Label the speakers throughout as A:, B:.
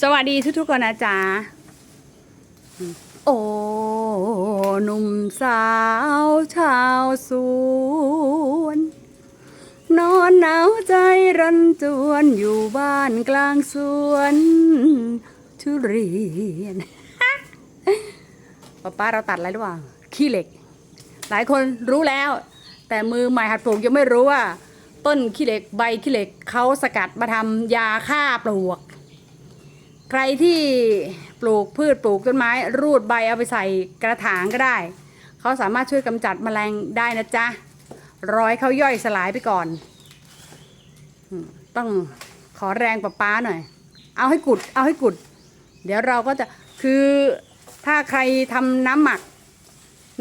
A: สวัสดีทุกๆคนนะจ๊ะ โอ้หนุ่มสาวชาวสวน นอนหนาวใจรันจวนอยู่บ้านกลางสวนทุเรียนป้าป้าเราตัดอะไรหรือเปล่าขี้เหล็ก หลายคนรู้แล้ว แต่มือใหม่หัดปลูกยังไม่รู้ว่า ต้นขี้เหล็กใบขี้เหล็กเขาสกัดมาทำยาฆ่าปลวก รที่ปลูกพืชปลูกต้นไม้ รูดใบเอาไปใส่กระถางก็ได้ เขาสามารถช่วยกำจัดแมลงได้นะจ๊ะรอให้เขาย่อยสลายไปก่อน ต้องขอแรงป้าป้าหน่อย เอาให้กุด เอาให้กุด เดี๋ยวเราก็จะคือถ้าใครทำน้ำหมัก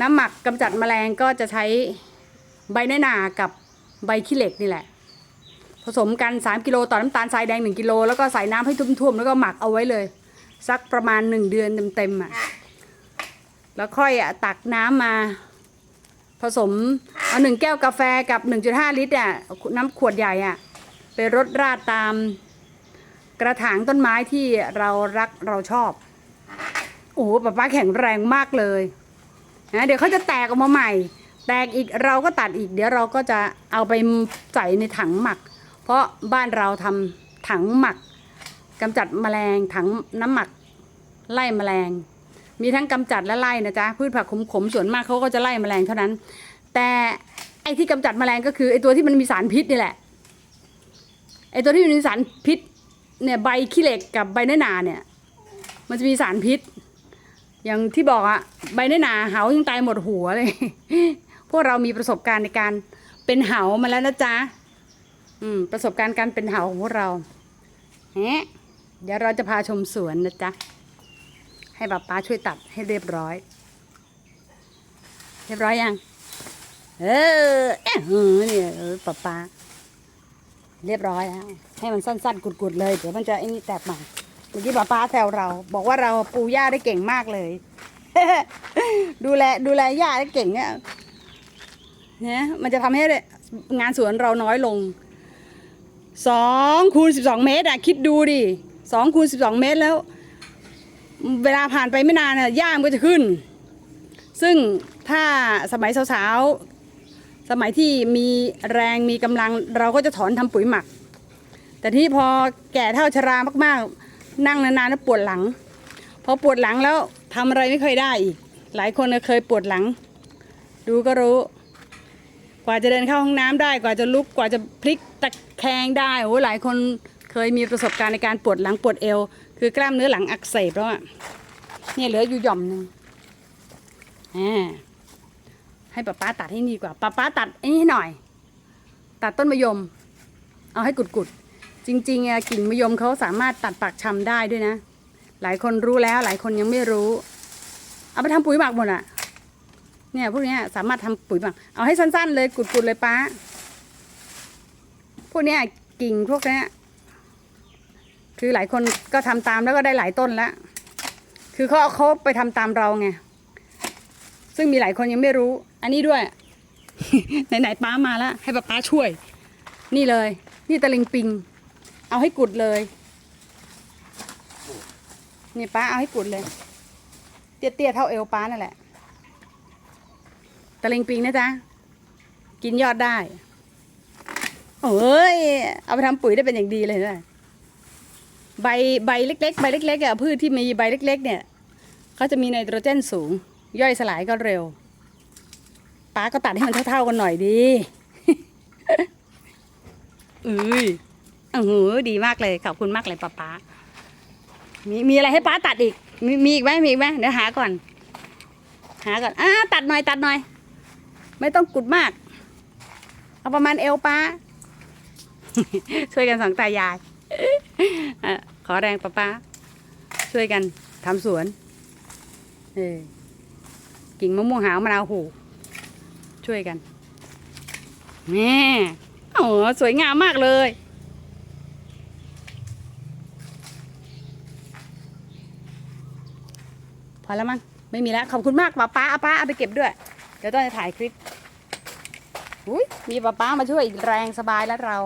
A: น้ำหมักกำจัดแมลงก็จะใช้ใบน้อยหนากับใบขี้เหล็กนี่แหละ ผสมกัน 3 กิโลต่อน้ำตาลทรายแดง 1 กิโล แล้วก็ใส่น้ำให้ท่วมๆ แล้วก็หมักเอาไว้เลย สักประมาณ 1 เดือนเต็มๆอะแล้วค่อยอะตักน้ำมา ผสมเอาหนึ่งแก้วกาแฟกับ 1.5 ลิตรอะน้ำขวดใหญ่อะไปรดราดตามกระถางต้นไม้ที่เรารักเราชอบ โอ้โหป๊าป้าแข็งแรงมากเลยนะเดี๋ยวเขาจะแตกออกมาใหม่ แตกอีกเราก็ตัดอีก เดี๋ยวเราก็จะเอาไปใส่ในถังหมัก เพราะบ้านเราทำถังหมักกำจัดแมลงถังน้ำหมักไล่แมลง มีทั้งกำจัดและไล่นะจ๊ะพืชผักขมๆส่วนมากเขาก็จะไล่แมลงเท่านั้น แต่ไอ้ที่กำจัดแมลงก็คือไอ้ตัวที่มันมีสารพิษนี่แหละไอ้ตัวที่มันมีสารพิษเนี่ยใบขี้เหล็กกับใบเน้อหนาเนี่ย มันจะมีสารพิษ อย่างที่บอกอะใบเน้อหนาเหายังตายหมดหัวเลย พวกเรามีประสบการณ์ในการเป็นเหามาแล้วนะจ๊ะ อืม ประสบการณ์การเป็นเหาของพวกเราแฮะเดี๋ยวเราจะพาชมสวนนะจ๊ะ ให้ป้าป้าช่วยตัดให้เรียบร้อย เรียบร้อยยัง เออเออเนี่ยป้าป้าเรียบร้อยแล้วให้มันสั้นๆกุดๆเลย เดี๋ยวมันจะไอ้นี่แตกใหม่เมื่อกี้ป้าป้าแซวเรา บอกว่าเราปูหญ้าได้เก่งมากเลย ดูแลดูแลหญ้าได้เก่งเนี่ยเนี่ยมันจะทำให้งานสวนเราน้อยลง สองคูณสิบสองเมตรอะคิดดูดิสองคูณสิบสองเมตรแล้ว เวลาผ่านไปไม่นานน่ะหญ้ามก็จะขึ้น ซึ่งถ้าสมัยสาวๆ สมัยที่มีแรงมีกำลังเราก็จะถอนทำปุ๋ยหมัก แต่ที่พอแก่เท่าชรามากๆ นั่งนานๆแล้วปวดหลัง พอปวดหลังแล้วทำอะไรไม่เคยได้อีก หลายคนเคยปวดหลัง ดูก็รู้ กว่าจะเดินเข้าห้องน้ำได้กว่าจะลุกกว่าจะพลิกตะ แคงได้โอ้หลายคนเคยมีประสบการณ์ในการปวดหลังปวดเอว คือกล้ามเนื้อหลังอักเสบแล้วอะเนี่ยเหลืออยู่หย่อมหนึ่งอ่าให้ป้าป้าตัดให้ดีกว่าป้าป้าตัดไอ้นี่ให้หน่อย ตัดต้นมะยม เอาให้กุดๆจริงๆอะกิ่งมะยมเขาสามารถตัดปากชำได้ด้วยนะ หลายคนรู้แล้วหลายคนยังไม่รู้ เอาไปทำปุ๋ยหมักหมดอะเนี่ยพวกนี้สามารถทำปุ๋ยหมักเอาให้สั้นๆเลยกุดๆเลยป้า พวกเนี้ยกิ่งพวกเนี้ยคือหลายคนก็ทำตามแล้วก็ได้หลายต้นแล้ว คือเขาเขาไปทำตามเราไง ซึ่งมีหลายคนยังไม่รู้ อันนี้ด้วย ไหนๆป้ามาแล้ว ให้ป้าป้าช่วย นี่เลย นี่ตะลิงปิง เอาให้กุดเลย นี่ป้าเอาให้กุดเลย เตี้ยๆเท่าเอวป้านั่นแหละ ตะลิงปิงนะจ๊ะ กินยอดได้ โอ้ย เอาไปทำปุ๋ยได้เป็นอย่างดีเลยนะใบใบเล็ก ๆ ใบเล็กๆอะพืชที่มีใบเล็ก ๆ เนี่ยเขาจะมีไนโตรเจนสูง ย่อยสลายก็เร็วป้าก็ตัดให้มันเท่าๆกันหน่อยดีเอ้ยโอ้โหดีมากเลยขอบคุณมากเลยป้าป้ามีมีอะไรให้ป้าตัดอีก มีมีอีกไหมมีอีกไหมเดี๋ยวหาก่อน หาก่อนอ่าตัดหน่อยตัดหน่อย ไม่ต้องกุดมาก เอาประมาณเอวป้า ช่วยกันสองตายายอขอแรงป้าป้าช่วยกันทำสวนเออกิ่งมะม่วงหาวมะนาวหูช่วยกันแม่โอ้สวยงามมากเลยพอแล้วมั้งไม่มีแล้วขอบคุณมากป้าป้าเอาป้าเอาไปเก็บด้วย เดี๋ยวต้องจะถ่ายคลิปอุ้ยมีป้าป้ามาช่วยอีกแรงสบายแล้วเรา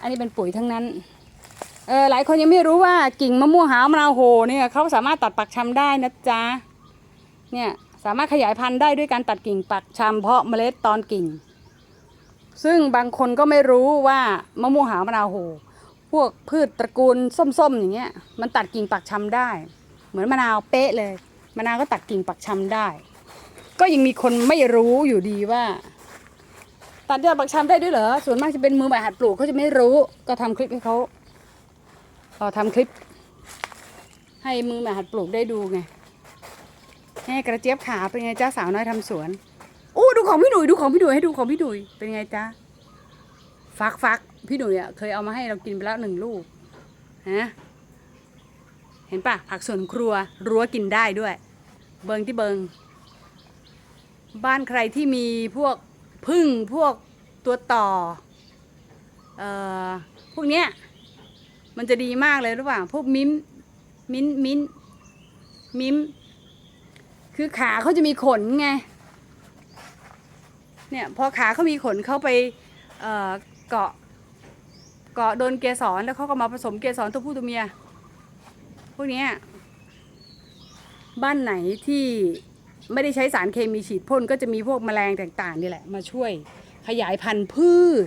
A: อันนี้เป็นปุ๋ยทั้งนั้น เออหลายคนยังไม่รู้ว่ากิ่งมะม่วงหาวมะนาวโหเนี่ยเขาสามารถตัดปักชำได้นะจ๊ะ เนี่ยสามารถขยายพันธุ์ได้ด้วยการตัดกิ่งปักชำเพาะเมล็ดตอนกิ่ง ซึ่งบางคนก็ไม่รู้ว่ามะม่วงหาวมะนาวโหพวกพืชตระกูลส้มๆอย่างเงี้ยมันตัดกิ่งปักชำได้ เหมือนมะนาวเป๊ะเลยมะนาวก็ตัดกิ่งปักชำได้ ก็ยังมีคนไม่รู้อยู่ดีว่า ตัดยอดปักชำได้ด้วยเหรอ ส่วนมากจะเป็นมือใหม่หัดปลูกเขาจะไม่รู้ ก็ทำคลิปให้เขาเออทำคลิป ให้มือใหม่หัดปลูกได้ดูไงแม่กระเจี๊ยบขาเป็นไงจ้าสาวน้อยทำสวนอู้ดูของพี่หนุ่ยดูของพี่หนุ่ยให้ดูของพี่หนุ่ยเป็นไงจ้าฟักฟักพี่หนุ่ยอะเคยเอามาให้เรากินไปแล้วหนึ่งลูกฮะเห็นปะผักสวนครัวรั้วกินได้ด้วย เบิงที่เบิง บ้านใครที่มีพวก พึ่งพวกตัวต่อเอ่อพวกเนี้ยมันจะดีมากเลยหรือเปล่าพวกมิ้มมิ้นมิ้นมิ้ม คือขาเขาจะมีขนไงเนี่ยพอขาเขามีขนเขาไปเอ่อเกาะเกาะโดนเกสรแล้วเขาก็มาผสมเกสรตัวผู้ตัวเมีย พวกเนี้ยบ้านไหนที่ ไม่ได้ใช้สารเคมีฉีดพ่นก็จะมีพวกแมลงต่างๆนี่แหละมาช่วยขยายพันธุ์พืช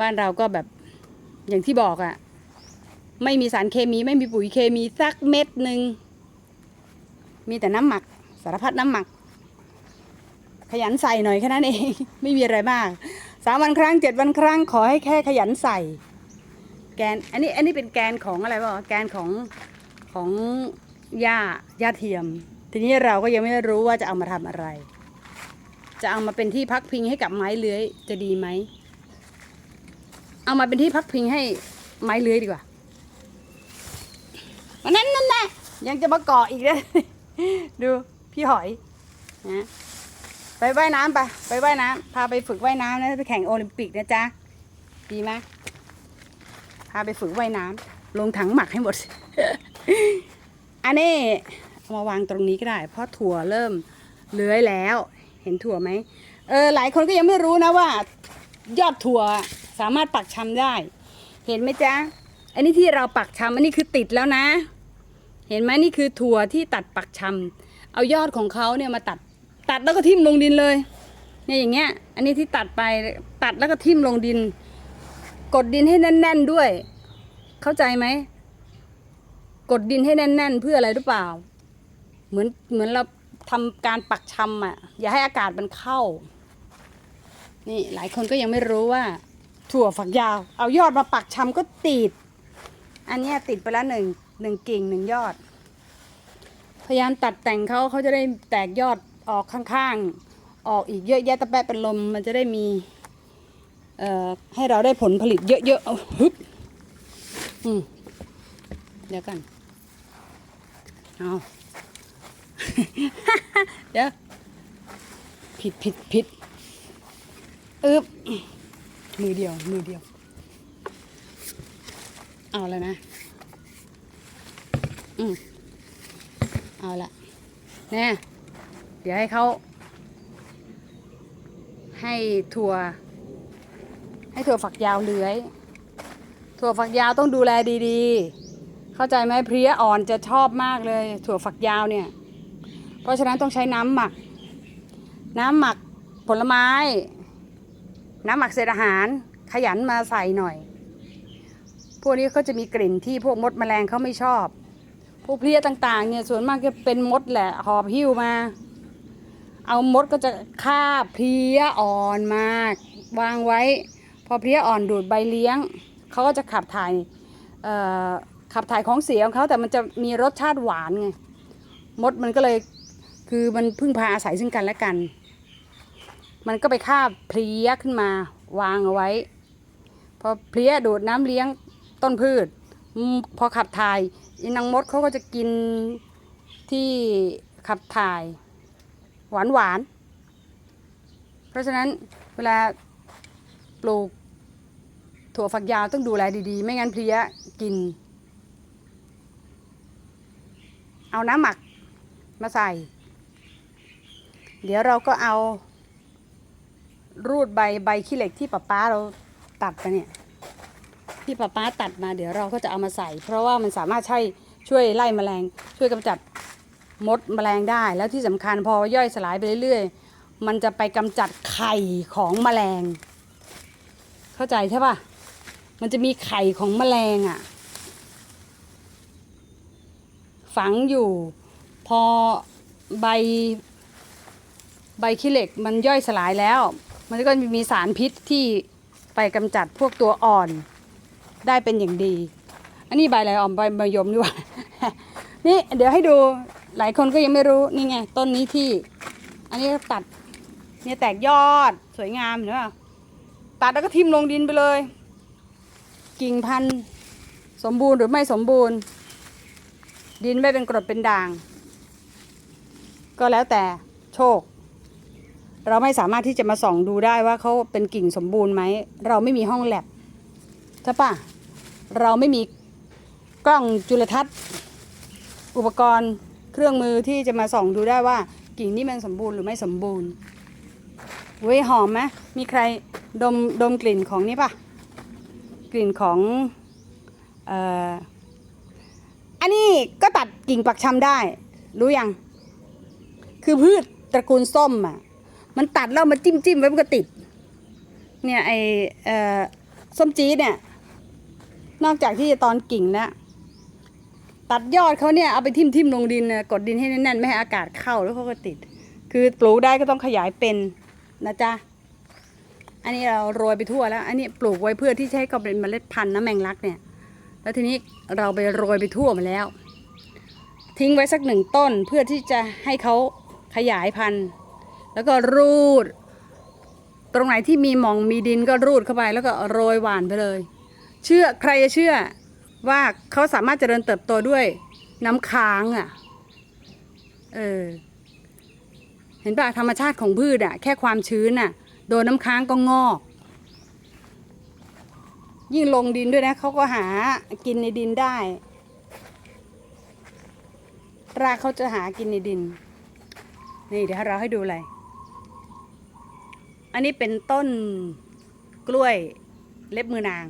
A: บ้านเราก็แบบอย่างที่บอกอะ่ะ ไม่มีสารเคมีไม่มีปุ๋ยเคมีสักเม็ดหนึ่งมีแต่น้ำหมักสารพัดน้ำหมัก ขยันใส่หน่อยแค่นั้นเอง ไม่มีอะไรมากสามวันครั้งเจ็ดวันครั้งขอให้แค่ขยันใส่ แกนอันนี้อันนี้เป็นแกนของอะไรวะแกนของของ หญ้าหญ้าเทียม ทีนี้เราก็ยังไม่รู้ว่าจะเอามาทำอะไร จะเอามาเป็นที่พักพิงให้กับไม้เลื้อยจะดีไหม เอามาเป็นที่พักพิงให้ไม้เลื้อยดีกว่าวันนั้นนั่นแหละยังจะมาเกาะอีกเลยดูพี่หอยนะไปว่ายน้ำไปไปว่ายน้ำพาไปฝึกว่ายน้ำนะไปแข่งโอลิมปิกนะจ๊ะดีไหมพาไปฝึกว่ายน้ำลงถังหมักให้หมด อันนี้เอามาวางตรงนี้ก็ได้ เพราะถั่วเริ่มเลื้อยแล้ว เห็นถั่วไหมเออหลายคนก็ยังไม่รู้นะว่า ยอดถั่วสามารถปักชำได้ เห็นไหมจ๊ะอันนี้ที่เราปักชำอันนี้คือติดแล้วนะ เห็นไหมนี่คือถั่วที่ตัดปักชำเอายอดของเขาเนี่ยมาตัดตัดแล้วก็ทิ่มลงดินเลยเนี่ยอย่างเงี้ย อันนี้ที่ตัดไปตัดแล้วก็ทิ่มลงดิน กดดินให้แน่น ๆด้วย เข้าใจไหม กดดินให้แน่น ๆ เพื่ออะไรหรือเปล่า เหมือนเหมือนเราทำการปักชำอะ อย่าให้อากาศมันเข้า นี่หลายคนก็ยังไม่รู้ว่า ถั่วฝักยาว เอายอดมาปักชำก็ติด อันนี้ติดไปแล้วหนึ่งหนึ่งกิ่งหนึ่งยอด พยายามตัดแต่งเขาเขาจะได้แตกยอดออกข้างๆ ออกอีกเยอะแยะตะแปะเป็นลมมันจะได้มีเอ่อให้เราได้ผลผลิตเยอะๆเอาฮึบอืมเดี๋ยวกัน เอาเดี๋ยวผิดผิดผิดอึบมือเดียว มือเดียว เอาแล้วนะ อืมเอาละแน่เดี๋ยวให้เขาให้ถั่ว ให้ถั่วฝักยาวเลื้อย ถั่วฝักยาวต้องดูแลดีๆ เข้าใจไหมเพลี้ยอ่อนจะชอบมากเลย ถั่วฝักยาวเนี่ย เพราะฉะนั้นต้องใช้น้ำหมัก น้ำหมักผลไม้ น้ำหมักเศษอาหาร ขยันมาใส่หน่อย พวกนี้ก็จะมีกลิ่นที่พวกมดแมลงเขาไม่ชอบ พวกเพลี้ยต่างๆเนี่ยส่วนมากจะเป็นมดแหละหอบหิ้วมา เอามดก็จะคาเพลี้ยอ่อนมาก วางไว้ พอเพลี้ยอ่อนดูดใบเลี้ยงเขาก็จะขับถ่ายเอ่อ ขับถ่ายของเสียของเขาแต่มันจะมีรสชาติหวานไงมดมันก็เลยคือมันพึ่งพาอาศัยซึ่งกันและกัน มันก็ไปคาบเพลี้ยขึ้นมาวางเอาไว้ พอเพลี้ยดูดน้ำเลี้ยงต้นพืช พอขับถ่ายนางมดเขาก็จะกินที่ขับถ่าย หวานหวาน เพราะฉะนั้นเวลาปลูกถั่วฝักยาวต้องดูแลดีๆ ไม่งั้นเพลี้ยกิน เอาน้ำหมักมาใส่ เดี๋ยวเราก็เอา รูดใบใบขี้เหล็กที่ป้าป้าเราตัดไปเนี่ย ที่ป้าป้าตัดมา เดี๋ยวเราก็จะเอามาใส่ เพราะว่ามันสามารถใช่ช่วยไล่แมลง ช่วยกำจัดมดแมลงได้ แล้วที่สำคัญพอย่อยสลายไปเรื่อยๆ มันจะไปกำจัดไข่ของแมลง เข้าใจใช่ปะมันจะมีไข่ของแมลงอะ่ะ ฝังอยู่ พอใบใบขี้เหล็กมันย่อยสลายแล้ว มันก็มีสารพิษที่ไปกำจัดพวกตัวอ่อนได้เป็นอย่างดี อันนี้ใบอะไรอ่อมใบมะยมดีกว่านี่เดี๋ยวให้ดูหลายคนก็ยังไม่รู้นี่ไงต้นนี้ที่ อันนี้ตัดเนี่ยแตกยอดสวยงามเห็นไหมตัดแล้วก็ทิ่มลงดินไปเลย กิ่งพันธุ์สมบูรณ์หรือไม่สมบูรณ์ ดินไม่เป็นกรดเป็นด่าง ก็แล้วแต่โชค เราไม่สามารถที่จะมาส่องดูได้ว่าเขาเป็นกิ่งสมบูรณ์ไหม เราไม่มีห้องแลบใช่ปะเราไม่มีกล้องจุลทรรศน์ อุปกรณ์เครื่องมือที่จะมาส่องดูได้ว่ากิ่งนี้มันสมบูรณ์หรือไม่สมบูรณ์เว้ยหอมไหมมีใครดมดมกลิ่นของนี้ปะกลิ่นของเอ่อ อันนี้ก็ตัดกิ่งปักชำได้ รู้ยัง คือพืชตระกูลส้มอะ มันตัดแล้วมันจิ้มจิ้มไว้มันก็ติด เนี่ยไอเอ่อส้มจี๊ดเนี่ย นอกจากที่จะตอนกิ่งนะตัดยอดเขาเนี่ยเอาไปทิ่มทิ่มลงดินกดดินให้แน่นๆไม่ให้อากาศเข้าแล้วเขาก็ติด คือปลูกได้ก็ต้องขยายเป็นนะจ๊ะอันนี้เราโรยไปทั่วแล้ว อันนี้ปลูกไว้เพื่อที่ให้เขาเป็นเมล็ดพันธุ์น้ำแมงลักเนี่ย แล้วทีนี้เราไปโรยไปทั่วมาแล้ว ทิ้งไว้สักหนึ่งต้นเพื่อที่จะให้เขาขยายพันธุ์ แล้วก็รูด ตรงไหนที่มีหมองมีดินก็รูดเข้าไป แล้วก็โรยหวานไปเลย เชื่อใครจะเชื่อว่าเขาสามารถเจริญเติบโตด้วยน้ำค้างอะ เออ เห็นป่ะธรรมชาติของพืชอะ แค่ความชื้นอะ โดนน้ำค้างก็งอก ยิ่งลงดินด้วยนะเขาก็หากินในดินได้ รากเขาจะหากินในดิน นี่เดี๋ยวเราให้ดูอะไร อันนี้เป็นต้นกล้วยเล็บมือนาง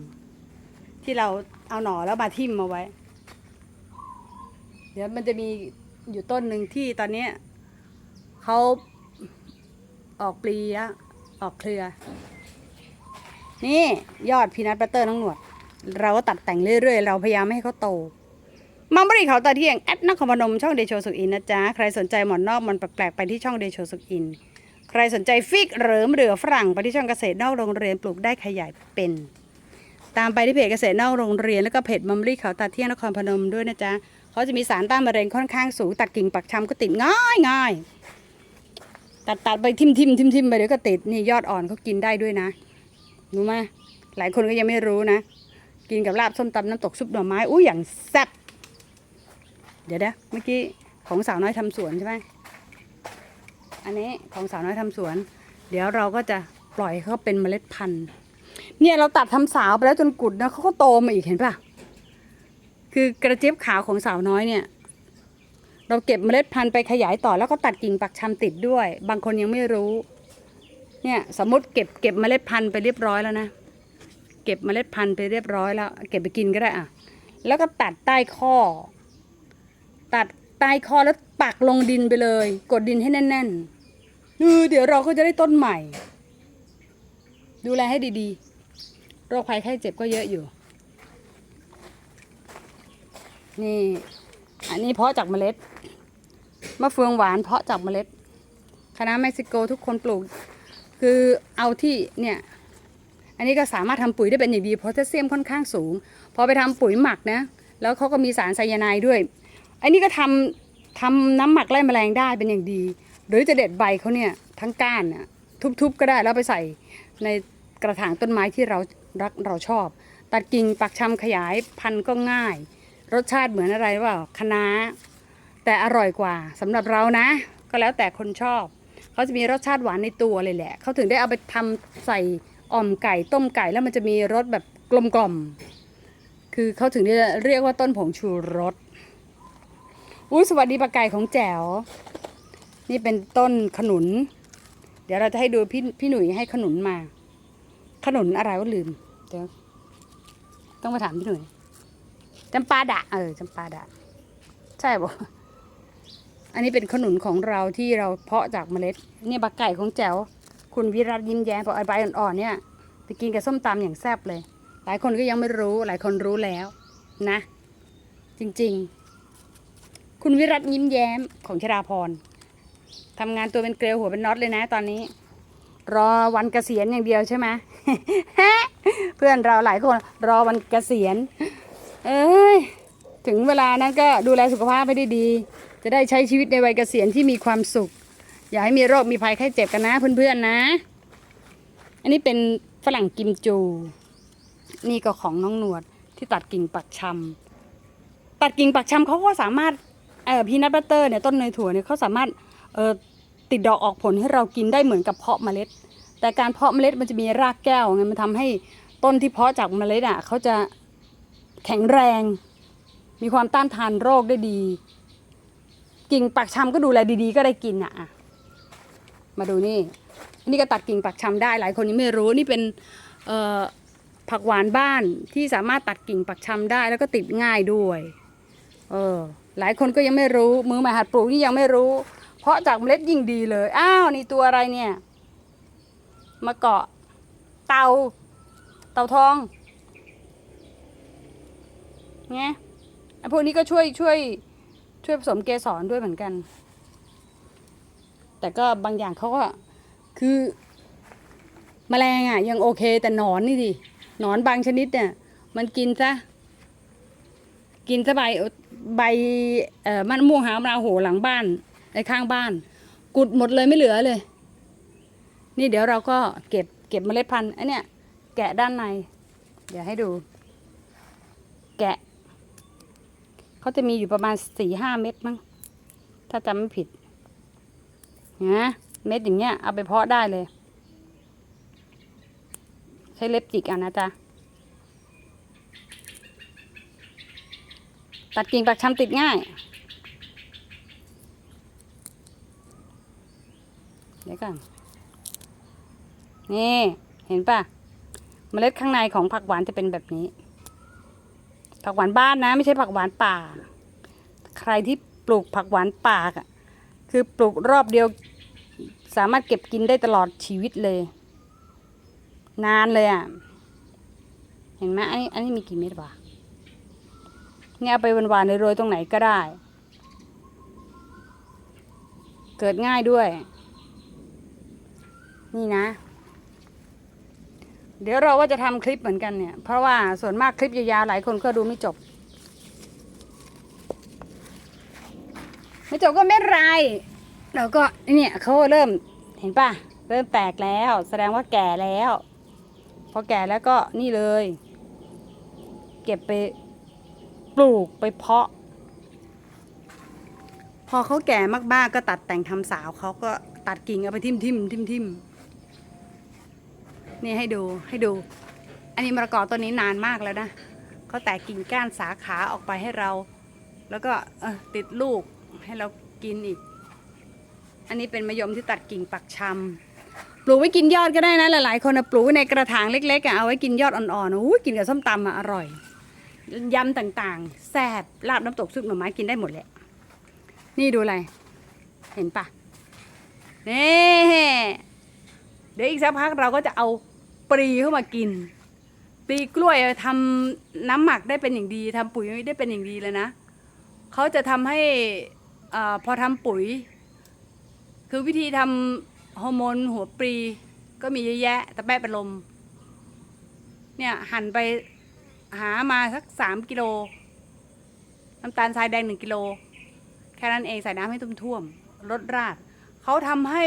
A: ที่เราเอาหน่อแล้วมาทิ่มมาไว้ เดี๋ยวมันจะมีอยู่ต้นหนึ่งที่ตอนนี้เขาออกปลีแล้วออกเครือ นี่ยอดพีนัทบัตเตอร์น้องหนวด เราก็ตัดแต่งเรื่อยๆ เราพยายามไม่ให้เขาโตมัมบรีเขาตาเที่ยงแอดนครพนมช่องเดโชสุกอินนะจ๊ะ ใครสนใจหมอนนอกมันแปลกๆไปที่ช่องเดโชสุกอิน ใครสนใจฟิกหรือเหลือฝรั่งไปที่ช่องเกษตรนอกโรงเรียนปลูกได้ขยายเป็น ตามไปที่เพจเกษตรนอกโรงเรียนแล้วก็เพจมัมบรีเขาตาเที่ยงนครพนมด้วยนะจ๊ะเขาจะมีสารต้านมะเร็งค่อนข้างสูงตัดกิ่งปักชำก็ติดง่ายง่ายตัดตัดไปทิมทิมทิมทิมไปเดี๋ยวก็ติดนี่ยอดอ่อนเขากินได้ด้วยนะ รู้ไหมหลายคนก็ยังไม่รู้นะ กินกับลาบส้มตำน้ำตกซุปหน่อไม้อุ้ยอย่างแซ่บเดี๋ยวนะเมื่อกี้ของสาวน้อยทำสวนใช่ไหมอันนี้ของสาวน้อยทำสวน เดี๋ยวเราก็จะปล่อยเขาเป็นเมล็ดพันธุ์เนี่ยเราตัดทำสาวไปแล้วจนกุดนะเขาก็โตมาอีกเห็นปะคือกระเจี๊ยบขาวของสาวน้อยเนี่ย เราเก็บเมล็ดพันธุ์ไปขยายต่อแล้วก็ตัดกิ่งปักชำติดด้วย บางคนยังไม่รู้ เนี่ยสมมติเก็บเก็บเมล็ดพันธุ์ไปเรียบร้อยแล้วนะ เก็บเมล็ดพันธุ์ไปเรียบร้อยแล้ว เก็บไปกินก็ได้อะแล้วก็ตัดใต้ข้อ ตัดใต้คอแล้วปักลงดินไปเลย กดดินให้แน่นๆเออเดี๋ยวเราก็จะได้ต้นใหม่ ดูแลให้ดีๆ โรคภัยไข้เจ็บก็เยอะอยู่ นี่ อันนี้เพาะจากเมล็ดมะเฟืองหวานเพาะจากเมล็ดคณะเม็กซิโกทุกคนปลูก คือเอาที่เนี่ยอันนี้ก็สามารถทำปุ๋ยได้เป็นอย่างดีเพราะแทสเซียมค่อนข้างสูง พอไปทำปุ๋ยหมักนะแล้วเขาก็มีสารไซยาไนด์ด้วย อันนี้ก็ทำทำน้ำหมักไล่แมลงได้เป็นอย่างดี หรือจะเด็ดใบเขาเนี่ยทั้งก้านน่ะทุบๆก็ได้แล้วไปใส่ในกระถางต้นไม้ที่เรารักเราชอบ ตัดกิ่งปักชำขยายพันธุ์ก็ง่าย รสชาติเหมือนอะไรว่าคะน้าแต่อร่อยกว่าสำหรับเรานะ ก็แล้วแต่คนชอบ เขาจะมีรสชาติหวานในตัวเลยแหละ เขาถึงได้เอาไปทำใส่อ่อมไก่ต้มไก่แล้วมันจะมีรสแบบกลมๆคือเขาถึงได้เรียกว่าต้นผงชูรสอุ้ยสวัสดีปลาไก่ของแจ๋ว นี่เป็นต้นขนุน เดี๋ยวเราจะให้ดูพี่พี่หนุ่ยให้ขนุนมา ขนุนอะไรวะลืม เดี๋ยว ต้องมาถามพี่หนุ่ยจำปาดะ เออจำปาดะ ใช่ปะ อันนี้เป็นขนุนของเราที่เราเพาะจากเมล็ด เนี่ยบักไก่ของแจ๋ว คุณวิรัตยิ้มแย้มบอกใบอ่อนๆเนี่ยไปกินกับส้มตำอย่างแซ่บเลย หลายคนก็ยังไม่รู้ หลายคนรู้แล้วนะ จริงๆ คุณวิรัตยิ้มแย้มของชราพรทำงานตัวเป็นเกลียวหัวเป็นน็อตเลยนะตอนนี้ รอวันเกษียณอย่างเดียวใช่ไหมเพื่อนเราหลายคนรอวันเกษียณ เอ้ยถึงเวลานั้นก็ดูแลสุขภาพให้ได้ดี จะได้ใช้ชีวิตในวัยเกษียณที่มีความสุข อย่าให้มีโรคมีภัยไข้เจ็บกันนะเพื่อนๆนะ อันนี้เป็นฝรั่งกิมจู นี่ก็ของน้องหนวดที่ตัดกิ่งปักชำตัดกิ่งปักชำเขาก็สามารถเอ่อพีนัทบัตเตอร์เนี่ยต้นเนยถั่วเนี่ยเขาสามารถเออติดดอกออกผลให้เรากินได้เหมือนกับเพาะเมล็ด แต่การเพาะเมล็ดมันจะมีรากแก้วไงมันทำให้ต้นที่เพาะจากเมล็ดอะเขาจะแข็งแรง มีความต้านทานโรคได้ดี กิ่งปักชำก็ดูแลดีๆ ก็ได้กินอะอะ มาดูนี่ อันนี้ก็ตัดกิ่งปักชำได้หลายคนยังไม่รู้นี่เป็นเออผักหวานบ้านที่สามารถตัดกิ่งปักชำได้แล้วก็ติดง่ายด้วย เออ หลายคนก็ยังไม่รู้มือใหม่หัดปลูกนี่ยังไม่รู้ เพราะจากเมล็ดยิ่งดีเลย อ้าวนี่ตัวอะไรเนี่ยมาเกาะเตาเตาทองไงไอ้พวกนี้ก็ช่วยช่วย ช่วยผสมเกสรด้วยเหมือนกัน แต่ก็บางอย่างเขาก็คือแมลงอะ ยังโอเค แต่หนอนนี่ดิหนอนบางชนิดเนี่ย มันกินซะกินซะใบใบเอ่อมันม่วงหามราโหหลังบ้านในข้างบ้าน กุดหมดเลยไม่เหลือเลย นี่เดี๋ยวเราก็เก็บเก็บเมล็ดพันธุ์ไอันเนี้ยแกะด้านใน เดี๋ยวให้ดู แกะ เขาจะมีอยู่ประมาณสี่ห้าเม็ดมั้ง ถ้าจำไม่ผิดนะเม็ดอย่างเงี้ย เอาไปเพาะได้เลย ใช้เล็บจิกอะนะจ๊ะ ตัดกิ่งปักชำติดง่าย เดี๋ยวก่อน นี่ เห็นป่ะ เมล็ดข้างในของผักหวานจะเป็นแบบนี้ ผักหวานบ้านนะ ไม่ใช่ผักหวานป่า ใครที่ปลูกผักหวานป่าอะคือปลูกรอบเดียว สามารถเก็บกินได้ตลอดชีวิตเลย นานเลยอะ เห็นไหมอันนี้อันนี้มีกี่เม็ดวะเนี่ยเอาไปหวานๆโรยๆตรงไหนก็ได้ เกิดง่ายด้วย นี่นะ เดี๋ยวเราว่าจะทำคลิปเหมือนกันเนี่ย เพราะว่าส่วนมากคลิปยาวๆหลายคนก็ดูไม่จบ ไม่จบก็ไม่เป็นไรเราก็เนี่ยเขาเริ่มเห็นป่ะ เริ่มแตกแล้ว แสดงว่าแก่แล้วพอแก่แล้วก็นี่เลย เก็บไปปลูกไปเพาะ พอเขาแก่มากๆก็ตัดแต่งทำสาวเขาก็ตัดกิ่งเอาไปทิ่มทิ่มทิ่มทิ่ม นี่ให้ดูให้ดู อันนี้มะละกอตัวนี้นานมากแล้วนะเขาแตกกิ่งก้านสาขาออกไปให้เรา แล้วก็เออติดลูกให้เรากินอีก อันนี้เป็นมะยมที่ตัดกิ่งปักชำปลูกไว้กินยอดก็ได้นะหลายๆคนนะปลูกไว้ในกระถางเล็กๆอะเอาไว้กินยอดอ่อนๆอู้ยกินกับส้มตำอะอร่อยยำต่างๆแซ่บลาบน้ำตกซุปหน่อไม้กินได้หมดแหละ นี่ดูอะไร เห็นปะนี่เดี๋ยวอีกสักพักเราก็จะเอา ปลีเข้ามากิน ปลีกล้วยทำน้ำหมักได้เป็นอย่างดีทำปุ๋ยได้เป็นอย่างดีเลยนะเขาจะทำให้อพอทำปุ๋ย คือวิธีทำฮอร์โมนหัวปลีก็มีเยอะแยะแต่แป้เป็นลม เนี่ยหั่นไปหามาสักสามกิโลน้ำตาลทรายแดงหนึ่งกิโลแค่นั้นเองใส่น้ำให้ท่วมลดราดเขาทำให้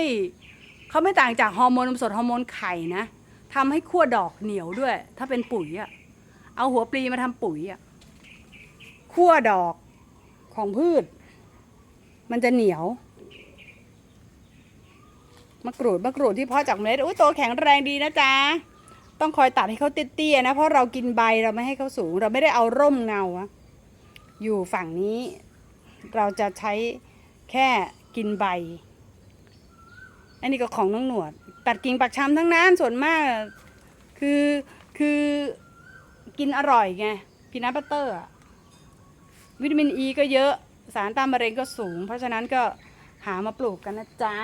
A: เขาไม่ต่างจากฮอร์โมนนมสดฮอร์โมนไข่นะ ทำให้ขั้วดอกเหนียวด้วย ถ้าเป็นปุ๋ยอะเอาหัวปลีมาทำปุ๋ยอะขั้วดอกของพืช มันจะเหนียวมะกรูดมะกรูดที่เพาะจากเมล็ดอุ้ยโตแข็งแรงดีนะจ๊ะต้องคอยตัดให้เขาเตี้ยๆนะเพราะเรากินใบเราไม่ให้เขาสูง เราไม่ได้เอาร่มเงาอะอยู่ฝั่งนี้ เราจะใช้แค่กินใบ อันนี้ก็ของน้องหนวด ตัดกิ่งปักชำทั้งนั้นส่วนมากคือคือกินอร่อยไงพีนัทบัตเตอร์วิตามินอ e ีก็เยอะสารต้านมะเร็งก็สูง เพราะฉะนั้นก็หามาปลูกกันนะจ๊ะ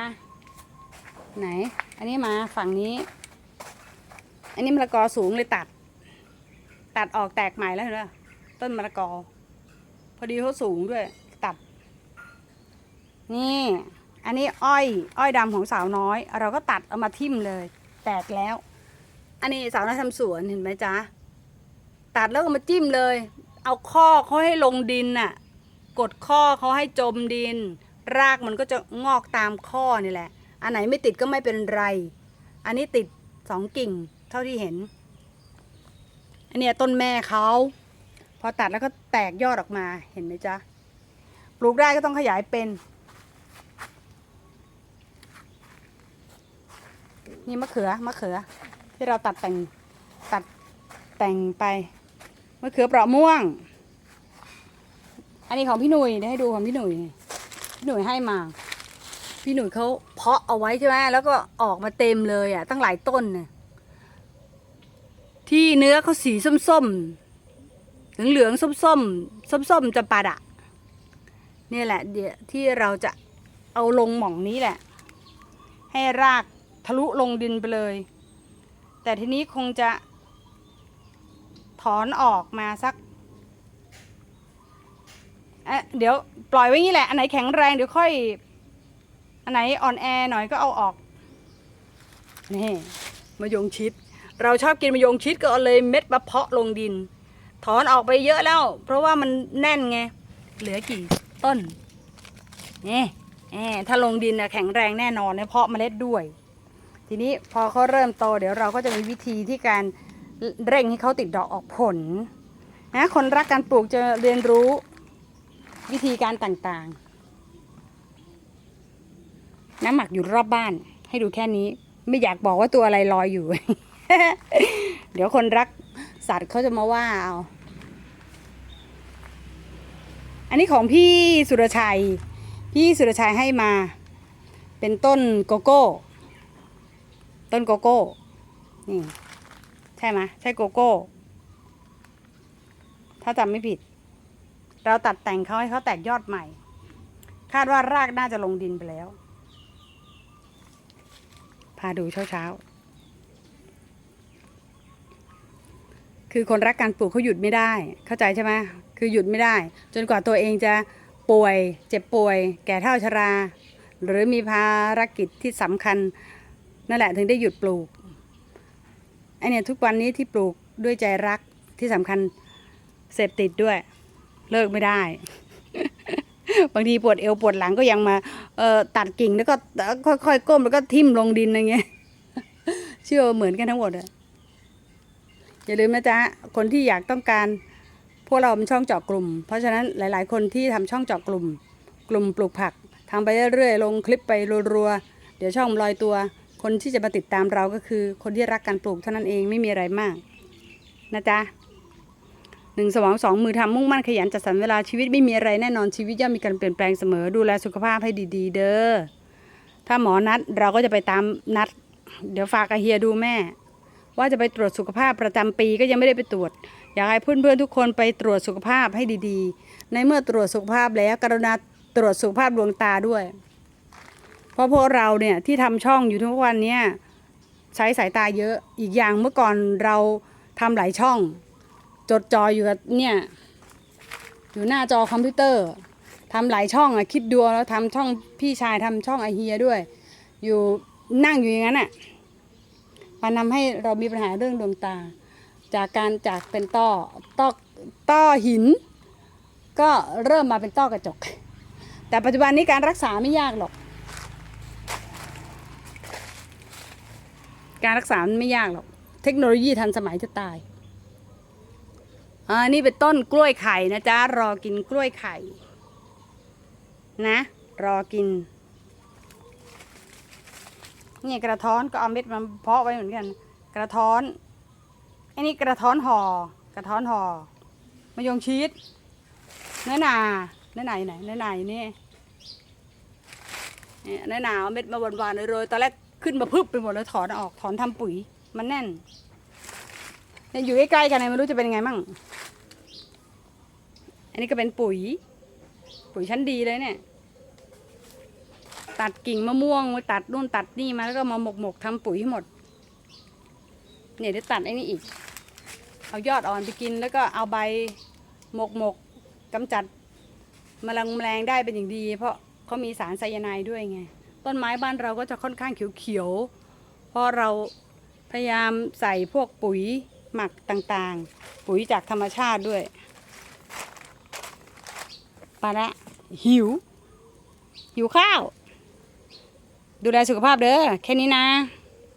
A: ไหน อันนี้มาฝั่งนี้ อันนี้มะละกอสูงเลยตัด ตัดออกแตกใหม่แล้วเห็นไหมต้นมะละกอ พอดีเขาสูงด้วย ตัด นี่ อันนี้อ้อยอ้อยดำของสาวน้อย เราก็ตัดเอามาทิ่มเลย แตกแล้ว อันนี้สาวน้อยทำสวนเห็นไหมจ๊ะตัดแล้วก็มาจิ้มเลย เอาข้อเขาให้ลงดินน่ะ กดข้อเขาให้จมดิน รากมันก็จะงอกตามข้อนี่แหละ อันไหนไม่ติดก็ไม่เป็นไร อันนี้ติดสองกิ่งเท่าที่เห็น อันเนี้ยต้นแม่เขาพอตัดแล้วก็แตกยอดออกมาเห็นไหมจ๊ะปลูกได้ก็ต้องขยายเป็น นี่มะเขือมะเขือ ที่เราตัดแต่งตัดแต่งไปมะเขือเปราะม่วง อันนี้ของพี่หนุ่ยเดี๋ยให้ดูของพี่หนุ่ยพี่หนุ่ยให้มา พี่หนุ่ยเขาเพาะเอาไว้ใช่ไหมแล้วก็ออกมาเต็มเลยอะ ตั้งหลายต้นเนี่ยที่เนื้อเขาสีส้มๆเหลืองๆส้มๆส้มๆจะปาดะนี่แหละเดี๋ยวที่เราจะเอาลงหม่องนี้แหละ ให้รากะลุลงดินไปเลย แต่ทีนี้คงจะ ถอนออกมาสักเอ๊ะเดี๋ยวปล่อยไว้งี้แหละ อันไหนแข็งแรงเดี๋ยวค่อย อันไหนอ่อนแอหน่อยก็เอาออก นี่มะยงชิด เราชอบกินมะยงชิดก็เลยเม็ดมาเพาะลงดิน ถอนออกไปเยอะแล้ว เพราะว่ามันแน่นไง เหลือกี่ต้นนี่แหมถ้าลงดินนะแข็งแรงแน่นอนเนี่ยเพาะเมล็ดด้วย ทีนี้พอเขาเริ่มโต เดี๋ยวเราก็จะมีวิธีที่การเร่งให้เขาติดดอกออกผลนะคนรักการปลูกจะเรียนรู้วิธีการต่างๆ น้ำหมักอยู่รอบบ้าน ให้ดูแค่นี้ไม่อยากบอกว่าตัวอะไรลอยอยู่ เดี๋ยวคนรักสัตว์เขาจะมาว่าเอา อันนี้ของพี่สุรชัย พี่สุรชัยให้มา เป็นต้นโกโก้ ต้นโกโก้ นี่ ใช่ไหมใช่โกโก้ ถ้าจำไม่ผิด เราตัดแต่งเขาให้เขาแตกยอดใหม่ คาดว่ารากน่าจะลงดินไปแล้ว พาดูเช้าเช้าๆคือคนรักการปลูกเขาหยุดไม่ได้ เข้าใจใช่ไหมคือหยุดไม่ได้ จนกว่าตัวเองจะป่วย เจ็บป่วย แก่เท่าชรา หรือมีภารกิจที่สำคัญ นั่นแหละถึงได้หยุดปลูกไอเนี่ยทุกวันนี้ที่ปลูกด้วยใจรักที่สำคัญเสพติดด้วย เลิกไม่ได้ บางทีปวดเอวปวดหลังก็ยังมาเอ่อตัดกิ่งแล้วก็ค่อยๆก้มแล้วก็ทิ่มลงดินอะไรเงี้ยเชื่อเหมือนกันทั้งหมดอะอย่าลืมนะจ๊ะคนที่อยากต้องการพวกเราเป็นช่องเจาะกลุ่ม เพราะฉะนั้นหลาย ๆ คนที่ทำช่องเจาะกลุ่ม กลุ่มปลูกผักทำไปเรื่อยๆลงคลิปไปรัวๆเดี๋ยวช่องลอยตัว คนที่จะมาติดตามเราก็คือคนที่รักการปลูกเท่านั้นเองไม่มีอะไรมาก นะจ๊ะหนึ่งสมองสองมือทำมุ่งมั่นขยันจัดสรรเวลาชีวิตไม่มีอะไรแน่นอนชีวิตย่อมมีการเปลี่ยนแปลงเสมอดูแลสุขภาพให้ดี ๆ เด้อถ้าหมอนัดเราก็จะไปตามนัด เดี๋ยวฝากอาเฮียดูแม่ ว่าจะไปตรวจสุขภาพประจำปีก็ยังไม่ได้ไปตรวจ อยากให้เพื่อนๆทุกคนไปตรวจสุขภาพให้ดีๆ ในเมื่อตรวจสุขภาพแล้วกรุณาตรวจสุขภาพดวงตาด้วย ราะพวกเราเนี่ยที่ทำช่องอยู่ทุกวันเนี้ยใช้สายตาเยอะอีกอย่างเมื่อก่อนเราทำหลายช่อง จดจออยู่กับเนี่ยอยู่หน้าจอคอมพิวเตอร์ทำหลายช่องอะคิดดูแล้วทำช่องพี่ชายทำช่องไอเฮียด้วย อยู่นั่งอยู่อย่างนั้นอะมันทำให้เรามีปัญหาเรื่องดวงตา จากการจากเป็นต้อต้อต้อหิน ก็เริ่มมาเป็นต้อกระจก แต่ปัจจุบันนี้การรักษาไม่ยากหรอก การรักษามันไม่ยากหรอก เทคโนโลยีทันสมัยจะตายอ่านี่เป็นต้นกล้วยไข่นะจ๊ะ รอกินกล้วยไข่ นะ รอกินนี่กระท้อนก็เอาเม็ดมาเพาะไว้เหมือนกัน กระท้อนอันนี้กระท้อนห่อกระท้อนห่อมะยงชีสเนื้อหนาเนื้อไหนไหนเนื้อไหนนี่เนื้อหนาเอาเม็ดมาหวานๆโรยๆตอนแรก ขึ้นมาพึบไปหมดแล้วถอนออกถอนทำปุ๋ย มันแน่นเนี่ยอยู่ใกล้ๆกันเนี่ยไม่รู้จะเป็นยังไงมั่ง อันนี้ก็เป็นปุ๋ย ปุ๋ยชั้นดีเลยเนี่ย ตัดกิ่งมะม่วงมาตัดนู่นตัดนี่มาแล้วก็มาหมกหมกทำปุ๋ยให้หมด เนี่ยเดี๋ยวตัดไอ้นี่อีก เอายอดอ่อนไปกินแล้วก็เอาใบหมกหมกกำจัดแมลงแมลงได้เป็นอย่างดี เพราะเขามีสารไซยาไนด์ด้วยไง ต้นไม้บ้านเราก็จะค่อนข้างเขียวๆเพราะเราพยายามใส่พวกปุ๋ยหมักต่างๆ ปุ๋ยจากธรรมชาติด้วยปาละหิว หิวข้าว ดูแลสุขภาพเด้อแค่นี้นะ